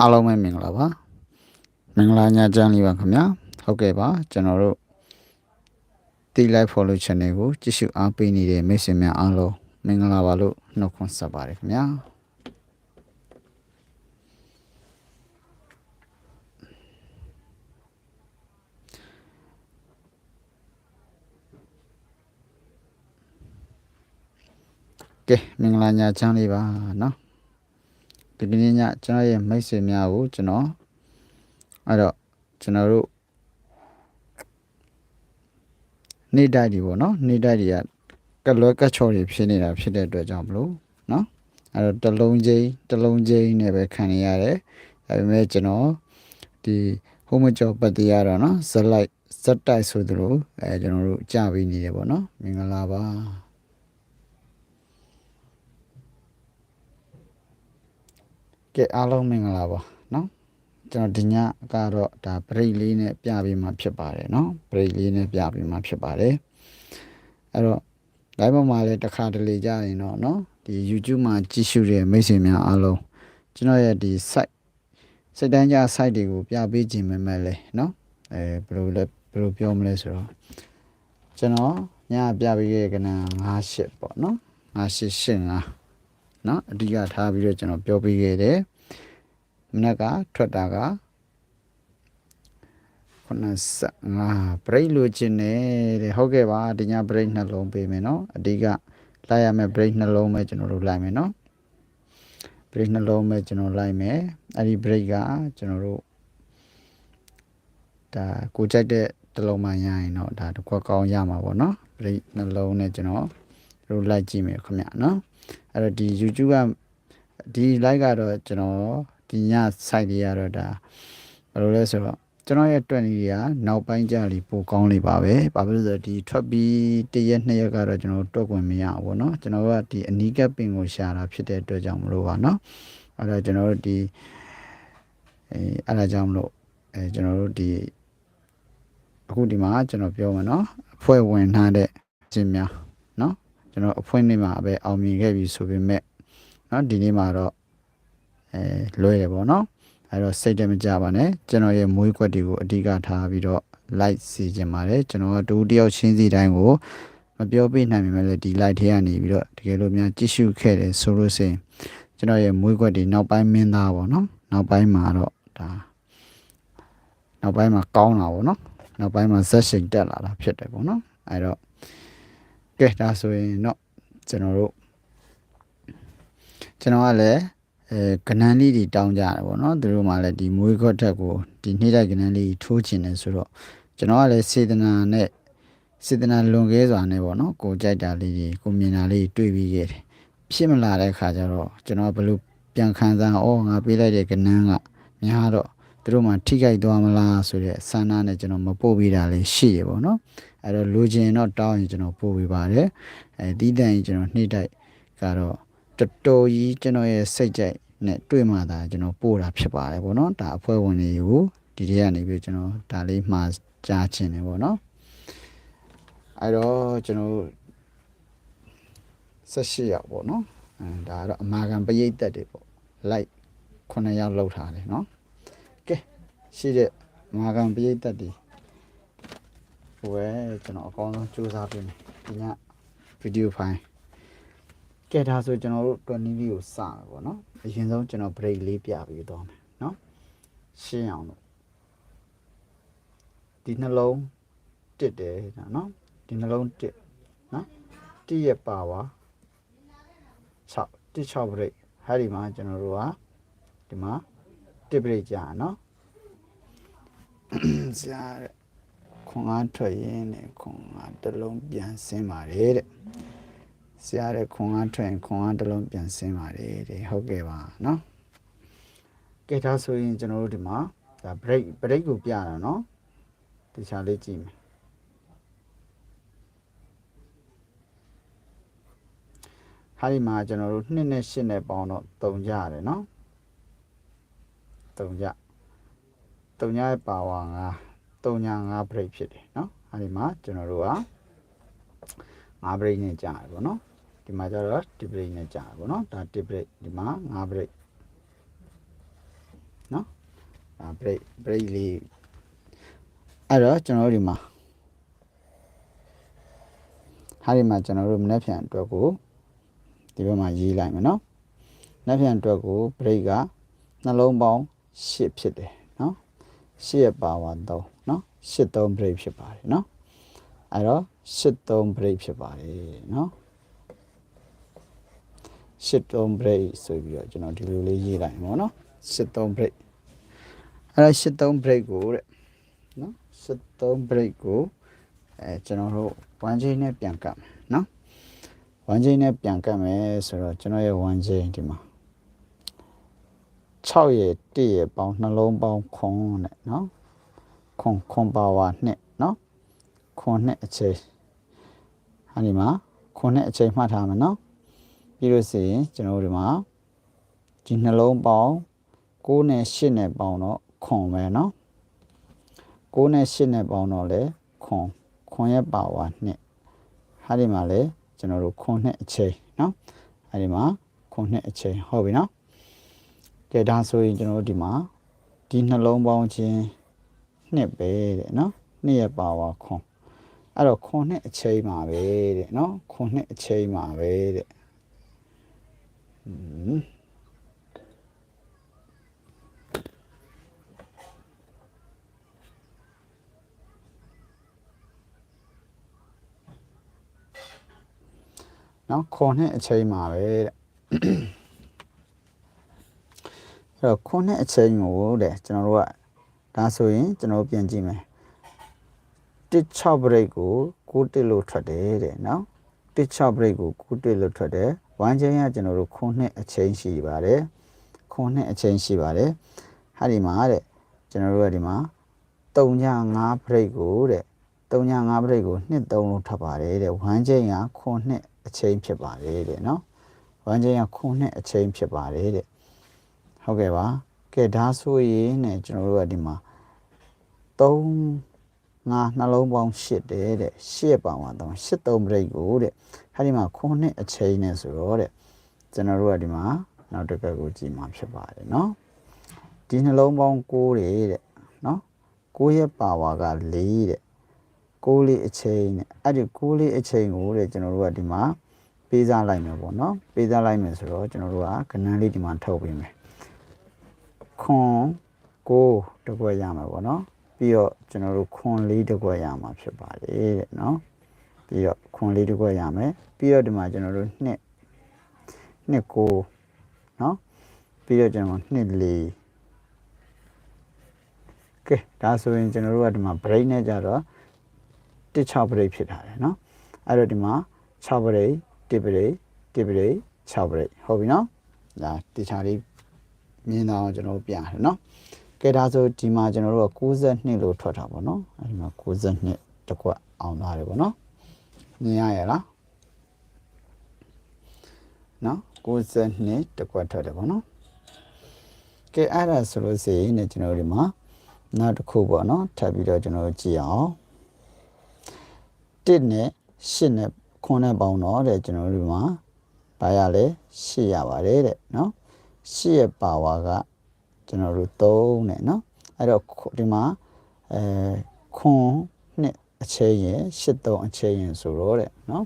အားလုံးပဲမင်္ဂလာပါမင်္ဂလာညချမ်းလေးပါခင်ဗျာဟုတ်ကဲ့ပါကျွန်တော်တို့တီ live follow channel ကိုကြည့်ရှုအားပေးနေတဲ့မိတ်ဆွေများအားလုံးမင်္ဂလာပါလို့နှုတ်ခွန်းဆက်ပါတယ်ခင်ဗျာ ကဲမင်္ဂလာညချမ်းလေးပါနော်ဒီကနေ့ညကျွန်တော်ရဲ့မိတ်ဆွေများကိုကျွန်တော်အဲ့တော့ကျွန်တော်တို့နေတိုက်တွေပေါ့နော်နေတိုက်တွေကကလွဲကချော်တွေဖြစ်နေတာဖြစ်တဲ့အတွက်ကြောင့်မလို့နော်အဲ့တော့တလုံးချင်းတလုံးချင်းနဲ့ပဲခံနေရတယ်ဒါပေမဲ့ကျွန်တော်ဒီဟိုမကျော်ပတ်တရားတော့နော်ဇက်လိုက်ဇက်တိုက်ဆိုသလိုအဲကျွန်တော်တို့ကြပြီးနေရပေါ့နော်မင်္ဂလာပါ ကဲအားလုံးမင်္ဂလာပါเนาะကျွန်တော်ဒီညကတော့ဒါ break လေးနဲ့ပြပေးมาဖြစ်ပါတယ်เนาะ break လေးနဲ့ပြပေးมาဖြစ်ပါတယ်အဲ့တော့ live မှာလည်းတစ်ခါတလေကြရင်တော့เนาะဒီ YouTube မှာကြည့်ရှုတဲ့မိတ်ဆွေများအားလုံးကျွန်တော်ရဲ့ဒီ site စိတ်တန်းကြ site တွေကိုပြပေးခြင်းမဲ့မဲ့လဲเนาะအဲဘယ်လိုလဲဘယ်လိုပြောမလဲဆိုတော့ကျွန်တော်ညပြပေးခဲ့ကဏ္ဍ58ပေါ့เนาะ58 58 နော်အဓိကထားပြီးတော့ကျွန်တော်ပြောပြခဲ့တယ်မနက်ကထွက်တာက95 break လိုချင်တယ်တဲ့ဟုတ်ကဲ့ပါဒီည break နှလုံးပေးမယ်နော်အဓိကလိုက်ရမယ် break နှလုံးပဲကျွန်တော်တို့လိုက်မယ်နော် break နှလုံးပဲကျွန်တော်လိုက်မယ်အဲ့ဒီ break ကကျွန်တော်တို့ဒါကိုကြိုက်တဲ့တလုံးမှရရင်တော့ဒါတစ်ခွက်ကောင်းရမှာပေါ့နော် break နှလုံးနဲ့ကျွန်တော်တို့လိုက်ကြည့်မယ်ခင်ဗျာနော် အဲ့တော့ဒီ YouTube ကဒီ live ကတော့ကျွန်တော်ဒီည site တွေကတော့ဒါဘယ်လိုလဲဆိုတော့ကျွန်တော်ရဲ့တွက်နေတွေကနောက်ပိုင်းကြလီပိုကောင်းလေးပါပဲဘာဖြစ်လို့လဲဆိုတော့ဒီထွက်ပြီးတရက်နှစ်ရက်ကတော့ကျွန်တော်တွက်ခွင့်မရဘူးပေါ့နော်ကျွန်တော်ကဒီအနီးကပ်ပင်ကိုရှာတာဖြစ်တဲ့အတွက်ကြောင့်မလို့ပါနော်အဲ့တော့ကျွန်တော်တို့ဒီအဲအဲ့ဒါကြောင့်မလို့အဲကျွန်တော်တို့ဒီအခုဒီမှာကျွန်တော်ပြောမှာနော်အဖွဲ့ဝင်ထားတဲ့ခြင်းများနော် ကျွန်တော်အဖွဲ့နေမှာပဲအောင်မြင်ခဲ့ပြီဆိုပေမဲ့နော်ဒီနေ့မှာတော့အဲလွဲတယ်ပေါ့နော်အဲ့တော့စိတ်တမကြပါနဲ့ကျွန်တော်ရဲ့မွေးကွက်တွေကိုအဓိကထားပြီးတော့ like စီခြင်းပါတယ်ကျွန်တော်ကတူတယောက်ချင်းစီတိုင်းကိုမပြောပြနိုင်ပေမဲ့လည်းဒီ like ထဲကနေပြီးတော့တကယ်လို့များကြည့်ရှုခဲ့တယ်ဆိုလို့ရှိရင်ကျွန်တော်ရဲ့မွေးကွက်တွေနောက်ပိုင်းမင်းသားပေါ့နော်နောက်ပိုင်းမှာတော့ဒါနောက်ပိုင်းမှာကောင်းတာပေါ့နော်နောက်ပိုင်းမှာဇက်ရှိန်တက်လာတာဖြစ်တယ်ပေါ့နော်အဲ့တော့ ကဲဒါဆိုရင်တော့ကျွန်တော်တို့ကျွန်တော်ကလည်းအဲကနန်းလေးတွေတောင်းကြတယ်ပေါ့နော်သူတို့မှလည်းဒီမွေးခွက်ထက်ကိုဒီနှိမ့်တိုက်ကနန်းလေးထိုးချင်တယ်ဆိုတော့ကျွန်တော်ကလည်းစေတနာနဲ့စေတနာလွန်ကဲစွာနဲ့ပေါ့နော်ကိုကြိုက်တာလေးတွေကိုမြင်တာလေးတွေ့ပြီးခဲ့တယ်ဖြစ်မလာတဲ့ခါကျတော့ကျွန်တော်ဘယ်လိုပြန်ခံစားအော်ငါပေးလိုက်တဲ့ကနန်းကများတော့သူတို့မှထိခိုက်သွားမလားဆိုတဲ့ဆန္ဒနဲ့ကျွန်တော်မပို့ပေးတာလေးရှိရပေါ့နော် အဲ့တော့လူချင်းတော့တောင်းရင်ကျွန်တော်ပို့ပေးပါတယ်အဲတီးတန်ရင်ကျွန်တော်နှိမ့်တိုက်ကတော့တော်တော်ကြီးကျွန်တော်ရဲ့စိတ်ကြိုက်နဲ့တွေ့မှသာကျွန်တော်ပို့တာဖြစ်ပါတယ်ပေါ့နော်ဒါအဖွဲ့ဝင်တွေကိုဒီတည်းကနေပြီးကျွန်တော်ဒါလေးမှာကြားချင်တယ်ပေါ့နော်အဲ့တော့ကျွန်တော်18ရောက်ပေါ့နော်အဲဒါကတော့အမာခံပရိတ်သက်တွေပေါ့ like 9ရောက်လောက်ထားတယ်နော်ကဲရှိတဲ့အမာခံပရိတ်သက်တွေ ဟိုပဲကျွန်တော်အကောင်းဆုံးစူးစမ်းပေးမယ်ဒီညဗီဒီယိုဖိုင်ကဲဒါဆိုကျွန်တော်တို့တွနီးလေးကိုစမယ်ပေါ့နော်အရင်ဆုံးကျွန်တော် break လေးပြပြီးတော့မယ်နော်ရှင်းအောင်လို့ဒီနှလုံးတစ်တယ်ဒါနော်ဒီနှလုံးတစ်နော်တစ်ရဲ့ပါဝါ6တစ်6 break ဟာဒီမှာကျွန်တော်တို့ကဒီမှာတစ် break ကြာနော်ဆရာ ခွန်အားထွက်ရင်းနဲ့ခွန်အားတစ်လုံးပြန်ဆင်းပါတယ်တဲ့ ဆရာတဲ့ခွန်အားထွက်ရင်ခွန်အားတစ်လုံးပြန်ဆင်းပါတယ်တဲ့ဟုတ်ကဲ့ပါเนาะကဲဒါဆိုရင်ကျွန်တော်တို့ဒီမှာဒါ break break ကိုပြတာเนาะတခြားလေးကြည့်မယ်ဟာဒီမှာကျွန်တော်တို့2နဲ့8နဲ့ပေါင်းတော့3ကြရတယ်เนาะ3ကြ3ကြရဲ့ပါဝါ9 3ညာ5 break ဖြစ်တယ်เนาะ အဲဒီမှာကျွန်တော်တို့က5 break နဲ့ကြာတယ်ပေါ့နော်ဒီမှာကျတော့ဒီ break နဲ့ကြာတယ်ပေါ့နော်ဒါ1 break ဒီမှာ5 break နော်ဒါ break break လေးအဲ့တော့ကျွန်တော်တို့ဒီမှာဟာဒီမှာကျွန်တော်တို့မနေ့ဖြန်အတွက်ကိုဒီဘက်မှာရေးလိုက်မယ်နော်မနေ့ဖြန်အတွက်ကို break ကနှလုံးပေါင်း8ဖြစ်တယ်နော်8 ရဲ့ပါဝါ3နော်8 3 break ဖြစ်ပါတယ်နော်အဲ့တော့8 3 break ဖြစ်ပါတယ်နော်8 3 break ဆိုပြီးတော့ကျွန်တော်ဒီလိုလေးရေးလိုက်ပါတော့နော်8 3 break အဲ့ဒါ8 3 break ကိုတဲ့နော်8 3 break ကိုအဲကျွန်တော်တို့1 chain နဲ့ပြန်ကပ်မယ်နော်1 chain နဲ့ပြန်ကပ်မယ်ဆိုတော့ကျွန်တော်ရဲ့1 chain ဒီမှာ 6ရဲ့1ရဲ့ပေါင်းနှလုံးပေါင်းခွန်တဲ့နော်ခွန်ခွန်ပါဝါနဲ့နော်ခွန်နဲ့အချိန်ဟာဒီမှာခွန်နဲ့အချိန်မှတ်ထားမယ်နော်ပြီးလို့ဆိုရင်ကျွန်တော်တို့ဒီမှာဒီနှလုံးပေါင်း6နဲ့8နဲ့ပေါင်းတော့ခွန်ပဲနော်6နဲ့8နဲ့ပေါင်းတော့လေခွန်ခွန်ရဲ့ပါဝါနဲ့ဟာဒီမှာလေကျွန်တော်တို့ခွန်နဲ့အချိန်နော်ဟာဒီမှာခွန်နဲ့အချိန်ဟုတ်ပြီနော် ကဲဒါဆိုရင်ကျွန်တော်တို့ဒီမှာဒီနှလုံးပေါင်းချင်းနှစ်ပဲတဲ့နော်နှစ်ရဲ့ပါဝါခွန်အဲ့တော့ခွန်နဲ့အချိန်မှာပဲတဲ့နော်ခွန်နဲ့အချိန်မှာပဲတဲ့อืมနော်ခွန်နဲ့အချိန်မှာပဲတဲ့ အဲ့တော့ခွန်နဲ့အချိန်ကိုတဲ့ကျွန်တော်တို့ကဒါဆိုရင်ကျွန်တော်တို့ပြန်ကြည့်မယ်16 break ကို6တစ်လို့ထွက်တယ်တဲ့နော်16 break ကို6တစ်လို့ထွက်တယ်1ချိန်ကကျွန်တော်တို့ခွန်နဲ့အချိန်ရှိပါတယ်ခွန်နဲ့အချိန်ရှိပါတယ်ဟာဒီမှာတဲ့ကျွန်တော်တို့ကဒီမှာ3ည5 break ကိုတဲ့3ည5 break ကို2 3လို့ထွက်ပါတယ်တဲ့1ချိန်ကခွန်နဲ့အချိန်ဖြစ်ပါတယ်တဲ့နော်1ချိန်ကခွန်နဲ့အချိန်ဖြစ်ပါတယ်တဲ့ ဟုတ်ကဲ့ပါကဲဒါဆိုရင်ねကျွန်တော်တို့ကဒီမှာ3ငါနှလုံးပေါင်း8တယ်တဲ့8ပေါင်းပါတော့8 3 break ကိုတဲ့ဟာဒီမှာခွန်နဲ့အချိန်နဲ့ဆိုတော့တဲ့ကျွန်တော်တို့ကဒီမှာနောက်တစ်ခါကိုကြည့်မှာဖြစ်ပါတယ်เนาะဒီနှလုံးပေါင်း6တယ်တဲ့เนาะ6ရဲ့ပါဝါက4တဲ့6လေးအချိန်နဲ့အဲ့ဒီ6လေးအချိန်ကိုတဲ့ကျွန်တော်တို့ကဒီမှာပေးစားလိုက်မယ်ပေါ့เนาะပေးစားလိုက်မယ်ဆိုတော့ကျွန်တော်တို့ကကဏ္ဍလေးဒီမှာထုတ်ပေးမယ် ခွန်ကိုတစ်ခွက်ရမှာပေါ့နော်ပြီးတော့ကျွန်တော်တို့ခွန်လေးတစ်ခွက်ရမှာဖြစ်ပါတယ်တဲ့နော်ပြီးတော့ခွန်လေးတစ်ခွက်ရမယ်ပြီးတော့ဒီမှာကျွန်တော်တို့နှစ်နှစ်ကိုနော်ပြီးတော့ကျွန်တော်နှစ်လေးကဲဒါဆိုရင်ကျွန်တော်တို့ကဒီမှာ break နဲ့ကြတော့16 break ဖြစ်ထားတယ်နော်အဲ့တော့ဒီမှာ6 break 1 break 1 break 6 break ဟုတ်ပြီနော်ဒါတခြားလေး မြင်တော့ကျွန်တော်ပြရတယ်နော်ကဲဒါဆိုဒီမှာကျွန်တော်တို့က62လို့ထွက်တာပေါ့နော်အဲဒီမှာ62တကွအောင်သွားတယ်ပေါ့နော်မြင်ရရလားနော်62တကွထွက်တယ်ပေါ့နော်ကဲအဲ့ဒါဆိုလို့ရှိရင်ねကျွန်တော်တို့ဒီမှာနောက်တစ်ခုပေါ့နော်ထပ်ပြီးတော့ကျွန်တော်တို့ကြည့်အောင်1နဲ့8နဲ့9နဲ့ပေါင်းတော့တဲ့ကျွန်တော်တို့ဒီမှာဘာရလဲ8ရပါတယ်တဲ့နော် ရှစ်ရဲ့ပါဝါကကျွန်တော်တို့3နဲ့เนาะအဲ့တော့ဒီမှာအဲခွန်နှစ်အချိန်ရယ်ရှစ်သုံးအချိန်ရယ်ဆိုတော့တဲ့เนาะ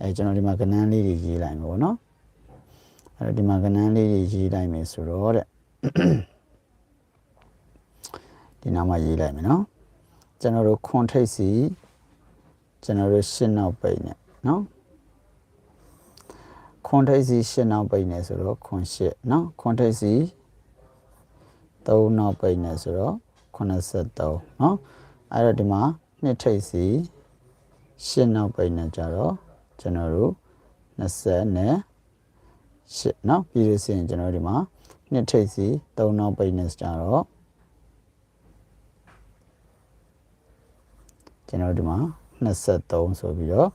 အဲကျွန်တော်ဒီမှာကဏ္ဍလေးတွေရေးလိုက်မယ်ပေါ့เนาะအဲ့တော့ဒီမှာကဏ္ဍလေးတွေရေးလိုက်မယ်ဆိုတော့တဲ့ဒီနားမှာရေးလိုက်မယ်เนาะကျွန်တော်တို့ခွန်ထိတ်စီကျွန်တော်တို့ရှင်းနောက်ပိတ်နဲ့เนาะ ခွန်ထိပ်စီ၈နောက်ပိတ်နေဆိုတော့ခွန်၈နော်ခွန်ထိပ်စီ၃နောက်ပိတ်နေဆိုတော့83နော်အဲ့တော့ဒီမှာနှစ်ထိပ်စီ၈နောက်ပိတ်နေကြတော့ကျွန်တော်တို့20နဲ့၈နော်ပြီးလို့ရှိရင်ကျွန်တော်ဒီမှာနှစ်ထိပ်စီ၃နောက်ပိတ်နေကြတော့ကျွန်တော်ဒီမှာ23ဆိုပြီးတော့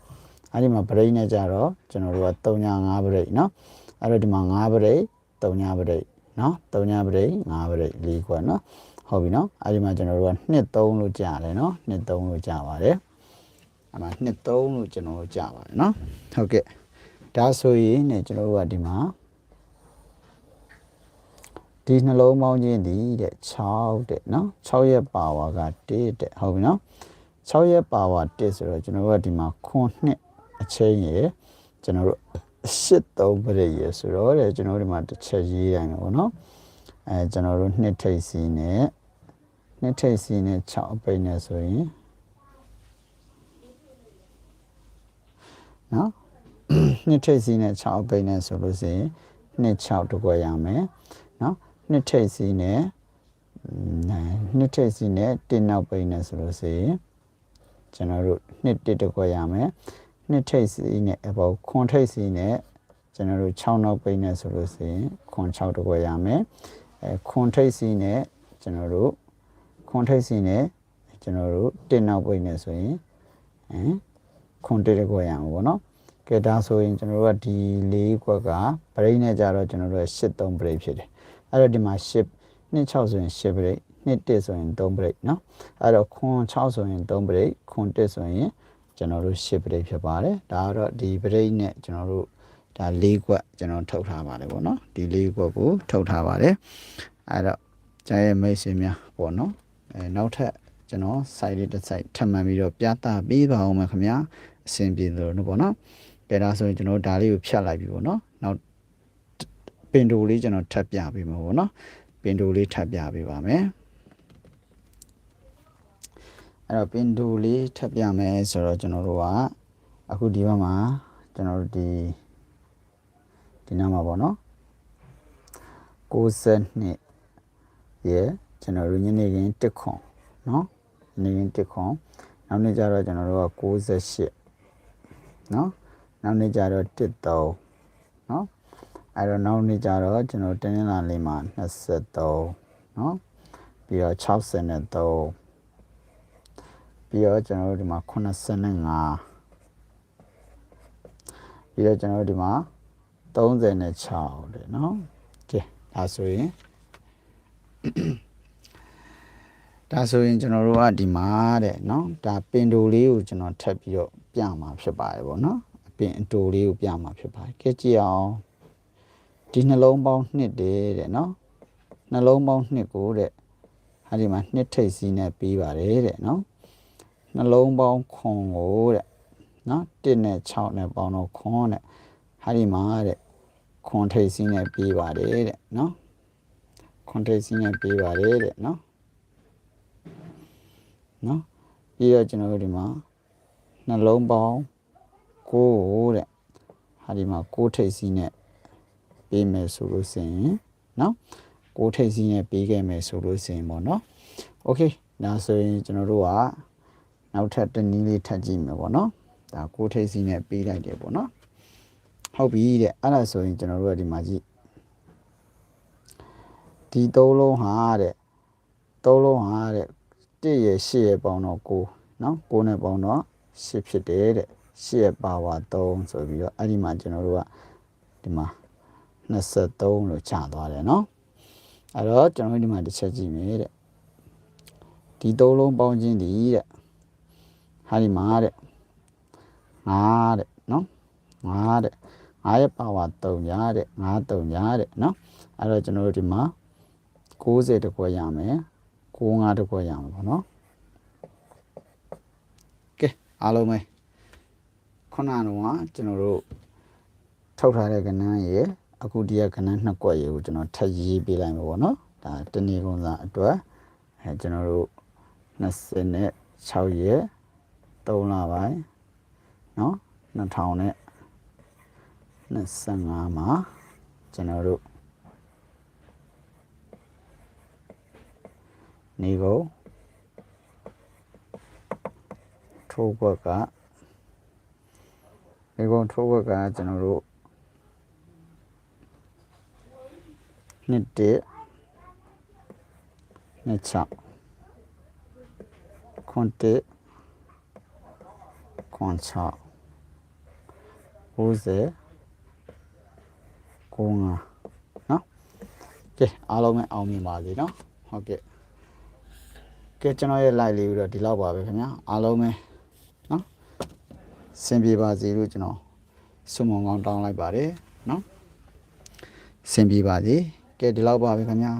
အဲ့ဒီမှာ break နဲ့ကြတော့ကျွန်တော်တို့က3ည5 break เนาะအဲ့တော့ဒီမှာ5 break 3ည break เนาะ3ည break 5 break ၄ခွက်เนาะဟုတ်ပြီเนาะအဲ့ဒီမှာကျွန်တော်တို့က2 3လို့ကြားတယ်เนาะ2 3လို့ကြားပါတယ် အမှနှစ်3လို့ကျွန်တော်တို့ကြာပါတယ်เนาะဟုတ်ကဲ့ဒါဆိုရင်ねကျွန်တော်တို့ကဒီမှာဒီနှလုံးပေါင်းခြင်းဒီတဲ့6တဲ့เนาะ6ရဲ့ပါဝါက1တဲ့ဟုတ်ပြီเนาะ6ရဲ့ပါဝါ1ဆိုတော့ကျွန်တော်တို့ကဒီမှာခွန်နှစ် အချင်းရေကျွန်တော်တို့ရှစ်သုံးပရိရေဆိုတော့တဲ့ကျွန်တော်တို့ဒီမှာတစ်ချက်ရေးရမယ်ပေါ့နော်အဲကျွန်တော်တို့နှစ်ထိပ်စီနဲ့နှစ်ထိပ်စီနဲ့6အပိတ်နဲ့ဆိုရင်နော်နှစ်ထိပ်စီနဲ့6အပိတ်နဲ့ဆိုလို့ရှိရင်နှစ်6တကွရမယ်နော်နှစ်ထိပ်စီနဲ့နှစ်ထိပ်စီနဲ့တင်းနောက်ပိတ်နဲ့ဆိုလို့ရှိရင်ကျွန်တော်တို့နှစ်1တကွရမယ် နှစ်ထိပ်စီနဲ့အပေါ်ခွန်ထိပ်စီနဲ့ကျွန်တော်တို့6နောက်ပိတ်နဲ့ဆိုလို့ရှိရင်ခွန်6တကွက်ရမယ်အဲခွန်ထိပ်စီနဲ့ကျွန်တော်တို့ခွန်ထိပ်စီနဲ့ကျွန်တော်တို့တင်းနောက်ပိတ်နဲ့ဆိုရင်ဟမ်ခွန်တစ်တကွက်ရအောင်ပေါ့နော်ကဲဒါဆိုရင်ကျွန်တော်တို့ကဒီ၄ကွက်ကဗရိတ်နဲ့ကြတော့ကျွန်တော်တို့က၈3ဗရိတ်ဖြစ်တယ်အဲ့တော့ဒီမှာ၈နှစ်6ဆိုရင်၈ဗရိတ်နှစ်1ဆိုရင်3ဗရိတ်เนาะအဲ့တော့ခွန်6ဆိုရင်3ဗရိတ်ခွန်1ဆိုရင် ကျွန်တော်တို့၈ဗရိတ်ဖြစ်ပါတယ်ဒါကတော့ဒီဗရိတ်နဲ့ကျွန်တော်တို့ဒါ၄ကွက်ကျွန်တော်ထုတ်ထားပါတယ်ပေါ့နော်ဒီ၄ကွက်ကိုထုတ်ထားပါတယ်အဲ့တော့ကျန်ရဲ့မိတ်ဆွေများပေါ့နော်အဲနောက်ထပ်ကျွန်တော် site လေးတစ် site ထပ်မှန်ပြီးတော့ပြသပေးပါအောင်မယ်ခင်ဗျာအဆင်ပြေသလိုနော်ပေါ့နော်ကဲဒါဆိုရင်ကျွန်တော်ဒါလေးကိုဖြတ်လိုက်ပြီပေါ့နော်နောက်ပင်တိုလေးကျွန်တော်ထပ်ပြပေးမှာပေါ့နော်ပင်တိုလေးထပ်ပြပေးပါမယ် အဲ့တော့ပင်တိုလေးထပ်ပြမယ်ဆိုတော့ကျွန်တော်တို့ကအခုဒီဘက်မှာကျွန်တော်တို့ဒီဒီနားမှာပေါ့နော်62ရဲ့ကျွန်တော်တို့ညနေခင်း1ခွန်နော်ညနေခင်း1ခွန်နောက်နေ့ကျတော့ကျွန်တော်တို့က68နော်နောက်နေ့ကျတော့13နော်အဲ့တော့နောက်နေ့ကျတော့ကျွန်တော်တင်းနင်္လာနေ့မှာ23နော်ပြီးတော့63 ပြီးတော့ကျွန်တော်တို့ဒီမှာ85ပြီးတော့ကျွန်တော်တို့ဒီမှာ36တဲ့နော်ကဲဒါဆိုရင်ဒါဆိုရင်ကျွန်တော်တို့ကဒီမှာတဲ့เนาะဒါပင်တိုလေးကိုကျွန်တော်ထပ်ပြီးတော့ပြမှာဖြစ်ပါတယ်ဗောနော်ပင်အတိုလေးကိုပြမှာဖြစ်ပါတယ်ကဲကြည့်အောင်ဒီနှလုံးပေါင်းနှစ်တည်းတဲ့เนาะနှလုံးပေါင်းနှစ်ကိုတဲ့ဟာဒီမှာနှစ်ထိပ်စီးနဲ့ပြီးပါတယ်တဲ့เนาะ နှလုံးပေါင်းခွန်ကိုတဲ့เนาะ1နဲ့6နဲ့ပေါင်းတော့ခွန်တဲ့ဟာဒီမှာတဲ့ခွန်ထိပ်စီးနဲ့ပြီးပါတယ်တဲ့เนาะခွန်ထိပ်စီးနဲ့ပြီးပါတယ်တဲ့เนาะနော်ပြီးတော့ကျွန်တော်တို့ဒီမှာနှလုံးပေါင်း9တဲ့ဟာဒီမှာ6ထိပ်စီးနဲ့ပေးမယ်ဆိုလို့ရှိရင်နော်6ထိပ်စီးနဲ့ပေးခဲ့မယ်ဆိုလို့ရှိရင်ပေါ့နော်โอเคဒါဆိုရင်ကျွန်တော်တို့က နောက်ထပ်တနည်းလေးထပ်ကြည့်မယ်ပေါ့နော်ဒါ6ထိပ်စီးနဲ့ပေးလိုက်တယ်ပေါ့နော်ဟုတ်ပြီတဲ့အဲ့ဒါဆိုရင်ကျွန်တော်တို့ကဒီမှာကြည့်ဒီသုံးလုံးဟာတဲ့သုံးလုံးဟာတဲ့1ရဲ့8ရဲ့ပေါင်းတော့9เนาะ9နဲ့ပေါင်းတော့8ဖြစ်တယ်တဲ့8ရဲ့ပါဝါ3ဆိုပြီးတော့အဲ့ဒီမှာကျွန်တော်တို့ကဒီမှာ23လို့ခြာသွားတယ်เนาะအဲ့တော့ကျွန်တော်တို့ဒီမှာတစ်ချက်ကြည့်မယ်တဲ့ဒီသုံးလုံးပေါင်းခြင်းဒီတဲ့ ဟာဒီမှာတဲ့ငါတဲ့နော်ငါတဲ့ငါရဲ့ပါဝါ3ညာတဲ့ငါ3ညာတဲ့နော်အဲ့တော့ကျွန်တော်တို့ဒီမှာ60တကွရမယ်65တကွရမယ်ပေါ့နော်ကဲအားလုံးပဲခုနကတော့ကျွန်တော်တို့ထုတ်ထားတဲ့ကဏ္ဍရဲ့အခုတရကဏ္ဍနှစ်ကွက်ရေကိုကျွန်တော်ထပ်ရေးပေးလိုက်မှာပေါ့နော်ဒါတနည်းကုန်စာအတွက်အဲကျွန်တော်တို့26ရက် 3လပိုင်းเนาะ2000နဲ့25မှာကျွန်တော်တို့နေကုန်ထိုးဘွက်ကနေကုန်ထိုးဘွက်ကကျွန်တော်တို့နှစ်တစ်နှစ်ချခွန်တစ် 96 90 95နော်ကဲအားလုံးပဲအောင်မြင်ပါစေနော်ဟုတ်ကဲ့ကဲကျွန်တော်ရဲ့ live လေးပြီးတော့ဒီလောက်ပါပဲခင်ဗျာအားလုံးပဲနော်ဆင်ပြေပါစေလို့ကျွန်တော်ဆုမွန်ကောင်းတောင်းလိုက်ပါတယ်နော်ဆင်ပြေပါစေကဲဒီလောက်ပါပဲခင်ဗျာ